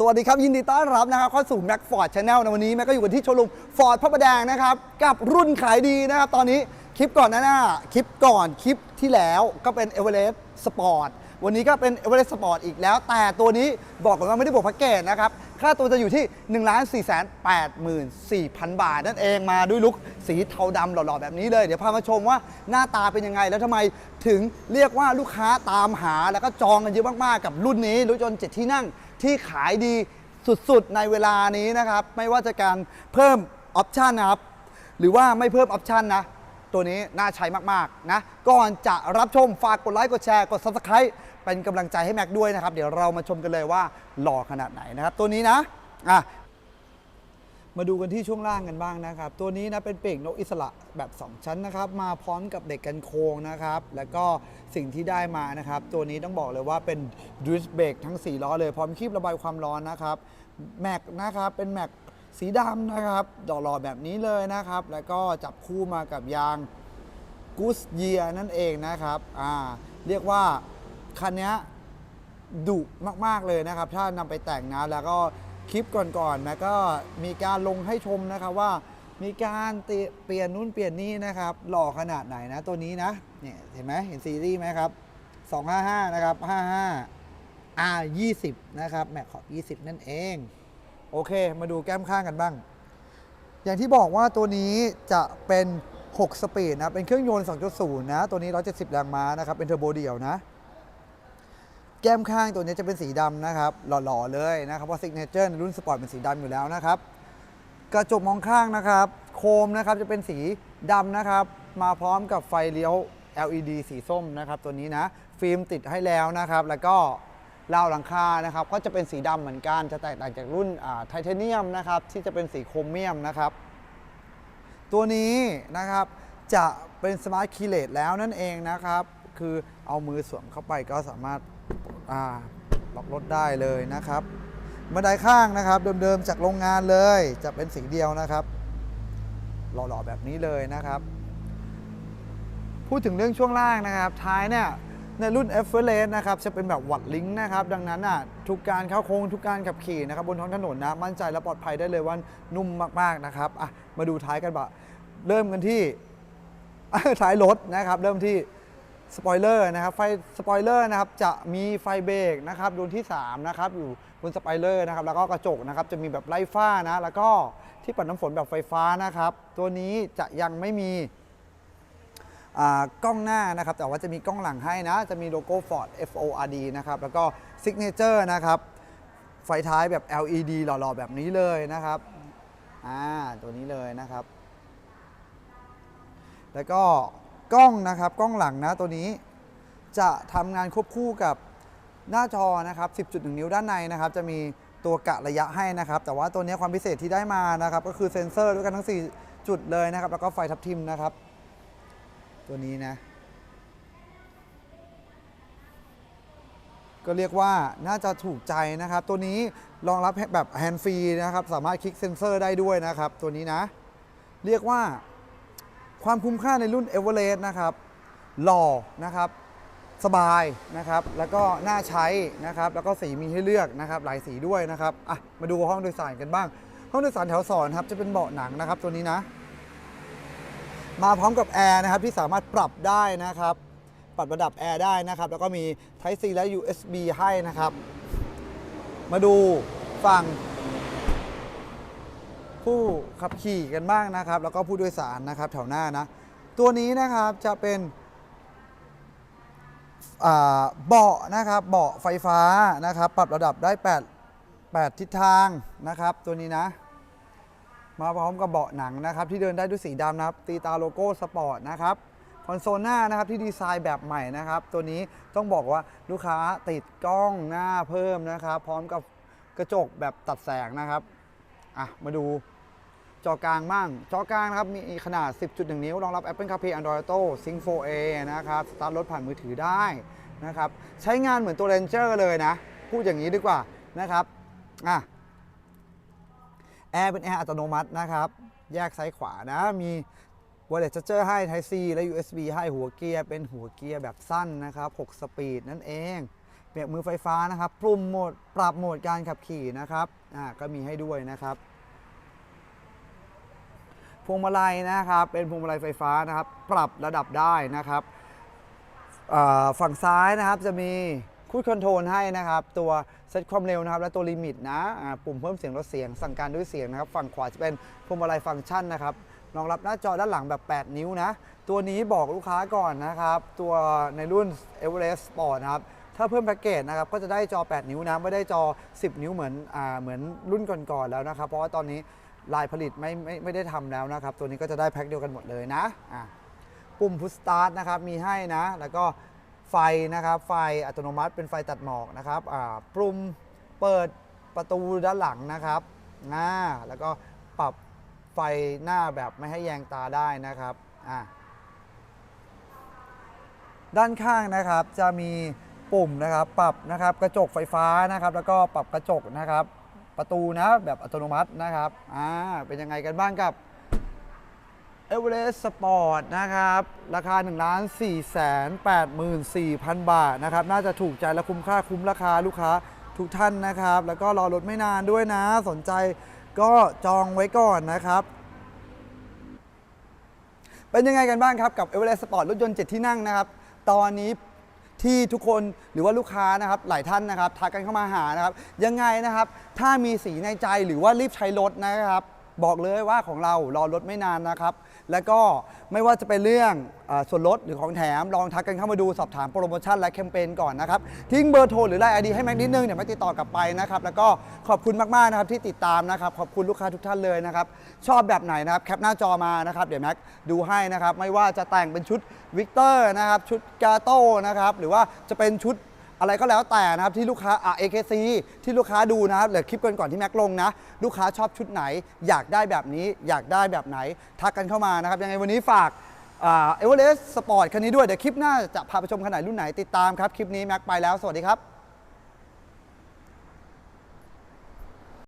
สวัสดีครับ ยินดีต้อนรับนะครับเข้าสู่แม็กฟอร์ดชาแนลในวันนี้แม็กก็อยู่กันที่โชว์รูมฟอร์ดพระประแดงนะครับ กับรุ่นขายดีนะครับ ตอนนี้คลิปก่อนหน้าคลิปก่อนคลิปที่แล้วก็เป็น Everest Sport วันนี้ก็เป็น Everest Sport อีกแล้ว แต่ตัวนี้บอกก่อนว่าไม่ได้บวกแพ็กเกจนะครับ ค่าตัวจะอยู่ที่ 1 4 8 4 0 0 0 บาท นั่นเองมาด้วยลุคสีเทาดำหล่อๆ แบบนี้เลย เดี๋ยวพามาชมว่าหน้าตาเป็นยังไง แล้วทำไมถึงเรียกว่าลูกค้าตามหาแล้วก็จองกันเยอะมากๆกับรุ่นนี้รถยนต์เจ็ดที่นั่งที่ขายดีสุดๆ ในเวลานี้นะครับ ไม่ว่าจะการเพิ่มออปชันนะครับ หรือว่าไม่เพิ่มออปชันนะ ตัวนี้น่าใช้มากๆนะก่อนจะรับชมฝากกดไลค์กดแชร์กด Subscribe เป็นกำลังใจให้แม็กด้วยนะครับ เดี๋ยวเรามาชมกันเลยว่าหล่อขนาดไหนนะครับ ตัวนี้นะอะมาดูกันที่ช่วงล่างกันบ้างนะครับ ตัวนี้นะเป็นปีกนกอิสระแบบ 2 ชั้นนะครับ มาพร้อมกับเด็กกันโค้งนะครับ แล้วก็สิ่งที่ได้มานะครับ ตัวนี้ต้องบอกเลยว่าเป็นดริสเบรกทั้ง 4 ล้อเลย พร้อมคีบระบายความร้อนนะครับ แม็กนะครับ เป็นแม็ก สีดำนะครับดอกหล่อแบบนี้เลยนะครับ แล้วก็จับคู่มากับยางกูสเยียนั่นเองนะครับอ่าเรียกว่าคันนี้ดุมาก ๆ เลยนะครับ ถ้านำไปแต่งนะ แล้วก็คลิปก่อนๆนะก็มีการลงให้ชมนะครับว่ามีการเตะเปลี่ยนนู่นเปลี่ยนนี่นะครับ หล่อขนาดไหนนะตัวนี้นะเนี่ยเห็นไหมเห็นซีรีส์ไหมครับ 255 นะครับ 55 R 20นะครับ แม็กขอบ20 นั่นเอง โอเค มาดูแก้มข้างกันบ้าง อย่างที่บอกว่าตัวนี้จะเป็น 6 สปีดนะ เป็นเครื่องยนต์ 2.0 นะ ตัวนี้ 170 แรงม้านะครับ เป็นเทอร์โบเดี่ยวนะ แก้มข้างตัวนี้จะเป็นสีดำนะครับ หล่อๆ เลยนะครับ เพราะซิกเนเจอร์รุ่นสปอร์ตเป็นสีดำอยู่แล้วนะครับ กระจกมองข้างนะครับ โคมนะครับจะเป็นสีดำนะครับ มาพร้อมกับไฟเลี้ยว LED สีส้มนะครับ ตัวนี้นะ ฟิล์มติดให้แล้วนะครับ แล้วก็ ราวหลังคานะครับก็จะเป็นสีดำเหมือนกันจะแตกต่างจากรุ่นไทเทเนียมนะครับที่จะเป็นสีโครเมียมนะครับ ตัวนี้นะครับจะเป็นสมาร์ทคีเลสแล้วนั่นเองนะครับ คือเอามือสวมเข้าไปก็สามารถล็อกรถได้เลยนะครับบันไดข้างนะครับเดิมๆจากโรงงานเลยจะเป็นสีเดียวนะครับหล่อๆแบบนี้เลยนะครับ พูดถึงเรื่องช่วงล่างนะครับ ท้ายเนี่ย ในรุ่น e f e r e s t นะครับจะเป็นแบบวัดลิงก์นะครับ ดังนั้นอะทุกการเข้าโค้งทุกการขับขี่นะครับบนท้องถนนนะมั่นใจและปลอดภัยได้เลยว่านุ่มมากๆนะครับอะมาดูท้ายกันบะเริ่มกันที่ท้ายรถนะครับ เริ่มที่สปอยเลอร์นะครับไฟสปอยเลอร์นะครับจะมีไฟเบรกนะครับดวงที่3นะครับอยู่บนสปอยเลอร์นะครับแล้วก็กระจกนะครับจะมีแบบไล่ฟ้านะแล้วก็ที่ปัดน้ำฝนแบบไฟฟ้านะครับ ตัวนี้จะยังไม่มี กล้องหน้านะครับ แต่ว่าจะมีกล้องหลังให้นะ จะมีโลโก้ Ford F O R D นะครับ แล้วก็ Signature นะครับ ไฟท้ายแบบ LED หล่อๆ แบบนี้เลยนะครับ อ่า ตัวนี้เลยนะครับ แล้วก็กล้องนะครับ กล้องหลังนะตัวนี้ จะทำงานควบคู่กับหน้าจอนะครับ 10.1 นิ้วด้านในนะครับ จะมีตัวกะระยะให้นะครับ แต่ว่าตัวนี้ความพิเศษที่ได้มานะครับ ก็คือเซ็นเซอร์ด้วยกันทั้ง 4 จุดเลยนะครับ แล้วก็ไฟทับทิมนะครับ ตัวนี้นะ ก็เรียกว่าน่าจะถูกใจนะครับ ตัวนี้รองรับแบบแฮนด์ฟรีนะครับ สามารถคลิกเซนเซอร์ได้ด้วยนะครับ ตัวนี้นะ เรียกว่าความคุ้มค่าในรุ่น e v e r e s t นะครับ หล่อนะครับสบายนะครับ แล้วก็น่าใช้นะครับ แล้วก็สีมีให้เลือกนะครับ หลายสีด้วยนะครับ อะ มาดูห้องโดยสารกันบ้าง ห้องโดยสารแถวสอนครับ จะเป็นเบาะหนังนะครับ ตัวนี้นะ มาพร้อมกับแอร์นะครับที่สามารถปรับได้นะครับ ปรับระดับแอร์ได้นะครับ แล้วก็มี Type C และ USB ให้นะครับ มาดูฝั่งผู้ขับขี่กันบ้างนะครับ แล้วก็ผู้โดยสารนะครับแถวหน้านะ ตัวนี้นะครับจะเป็นเบาะนะครับเบาะไฟฟ้านะครับ ปรับระดับได้ 8 8 ทิศทางนะครับ ตัวนี้นะ มาพร้อมกับเบาะหนังนะครับที่เดินได้ด้วยสีดำนะครับ ตีตาโลโก้สปอร์ตนะครับคอนโซลหน้านะครับที่ดีไซน์แบบใหม่นะครับ ตัวนี้ต้องบอกว่าลูกค้าติดกล้องหน้าเพิ่มนะครับ พร้อมกับกระจกแบบตัดแสงนะครับอะมาดูจอกลางบ้าง จอกลางนะครับมีขนาด 10.1 นิ้วรองรับ Apple CarPlay Android Auto Sync 4A นะครับสตาร์ทรถผ่านมือถือได้นะครับ ใช้งานเหมือนตัว Ranger เลยนะ พูดอย่างนี้ดีกว่านะครับอะ แอร์เป็นแอร์อัตโนมัตินะครับ แยกซ้ายขวานะ มี Wireless Charger ให้ Type C และ USB ให้หัวเกียร์เป็นหัวเกียร์แบบสั้นนะครับ 6 สปีดนั่นเองเบรกมือไฟฟ้านะครับปรุ่มโหมดปรับโหมดการขับขี่นะครับอ่าก็มีให้ด้วยนะครับ พวงมาลัยนะครับ เป็นพวงมาลัยไฟฟ้านะครับ ปรับระดับได้นะครับฝั่งซ้ายนะครับจะมี คูดคอนโทรลให้นะครับ ตัวเซตความเร็วนะครับ และตัวลิมิตนะปุ่มเพิ่มเสียงลดเสียงสั่งการด้วยเสียงนะครับ ฝั่งขวาจะเป็นพวงมาลัยฟังก์ชันนะครับรองรับหน้าจอด้านหลังแบบ 8 นิ้วนะ ตัวนี้บอกลูกค้าก่อนนะครับ ตัวในรุ่น Everest Sport นะครับถ้าเพิ่มแพ็กเกจนะครับก็จะได้จอ 8 นิ้วนะไม่ได้จอ 10 นิ้วเหมือนอ่าเหมือนรุ่นก่อนๆแล้วนะครับ เพราะว่าตอนนี้ลายผลิตไม่ไม่ไม่ได้ทำแล้วนะครับ ตัวนี้ก็จะได้แพ็คเดียวกันหมดเลยนะอะปุ่มพุชสตาร์ทนะครับมีให้นะ แล้วก็ ไฟนะครับ ไฟอัตโนมัติเป็นไฟตัดหมอกนะครับอ่าปุ่มเปิดประตูด้านหลังนะครับอ่าแล้วก็ปรับไฟหน้าแบบไม่ให้แยงตาได้นะครับอ่าด้านข้างนะครับจะมีปุ่มนะครับปรับนะครับกระจกไฟฟ้านะครับ แล้วก็ปรับกระจกนะครับ ประตูนะแบบอัตโนมัตินะครับอ่าเป็นยังไงกันบ้างกับ e v e r e s t Sport นะครับ ราคา1ล้าน4แสน84,000 บาทนะครับ น่าจะถูกใจและคุ้มค่าคุ้มราคาลูกค้าทุกท่านนะครับ แล้วก็รอรถไม่นานด้วยนะ สนใจก็จองไว้ก่อนนะครับ เป็นยังไงกันบ้างครับ กับ e v e r e s t Sport รถยนต์ 7 ที่นั่งนะครับ ตอนนี้ที่ทุกคนหรือว่าลูกค้านะครับหลายท่านนะครับทักกันเข้ามาหานะครับ ยังไงนะครับ ถ้ามีสีในใจหรือว่ารีบใช้รถนะครับ บอกเลยว่าของเรารอรถไม่นานนะครับ แล้วก็ไม่ว่าจะเป็นเรื่องอส่วนลดหรือของแถมลองทักกันเข้ามาดูสอบถามโปรโมชั่นและแคมเปญก่อนนะครับ ทิ้งเบอร์โทรหรือไลน์ไอดีให้แม็กนิดนึงเดี๋ยวแม็กติดต่อกลับไปนะครับ แล้วก็ขอบคุณมากๆนะครับที่ติดตามนะครับ ขอบคุณลูกค้าทุกท่านเลยนะครับ ชอบแบบไหนนะครับแคปหน้าจอมานะครับเดี๋ยวแม็กดูให้นะครับไม่ว่าจะแต่งเป็นชุดวิกเตอร์นะครับชุดกาโต้นะครับหรือว่าจะเป็นชุด อะไรก็แล้วแต่นะครับที่ลูกค้าอะ AKC ที่ลูกค้าดูนะครับหรือคลิปก่อนๆที่แม็กลงนะ ลูกค้าชอบชุดไหน อยากได้แบบนี้ อยากได้แบบไหน ทักกันเข้ามานะครับยังไงวันนี้ฝากเอเวอเรสต์สปอร์ตคันนี้ด้วยเดี๋ยวคลิปหน้าจะพาไปชมคันไหนรุ่นไหนติดตามครับคลิปนี้แม็กไปแล้วสวัสดีครับ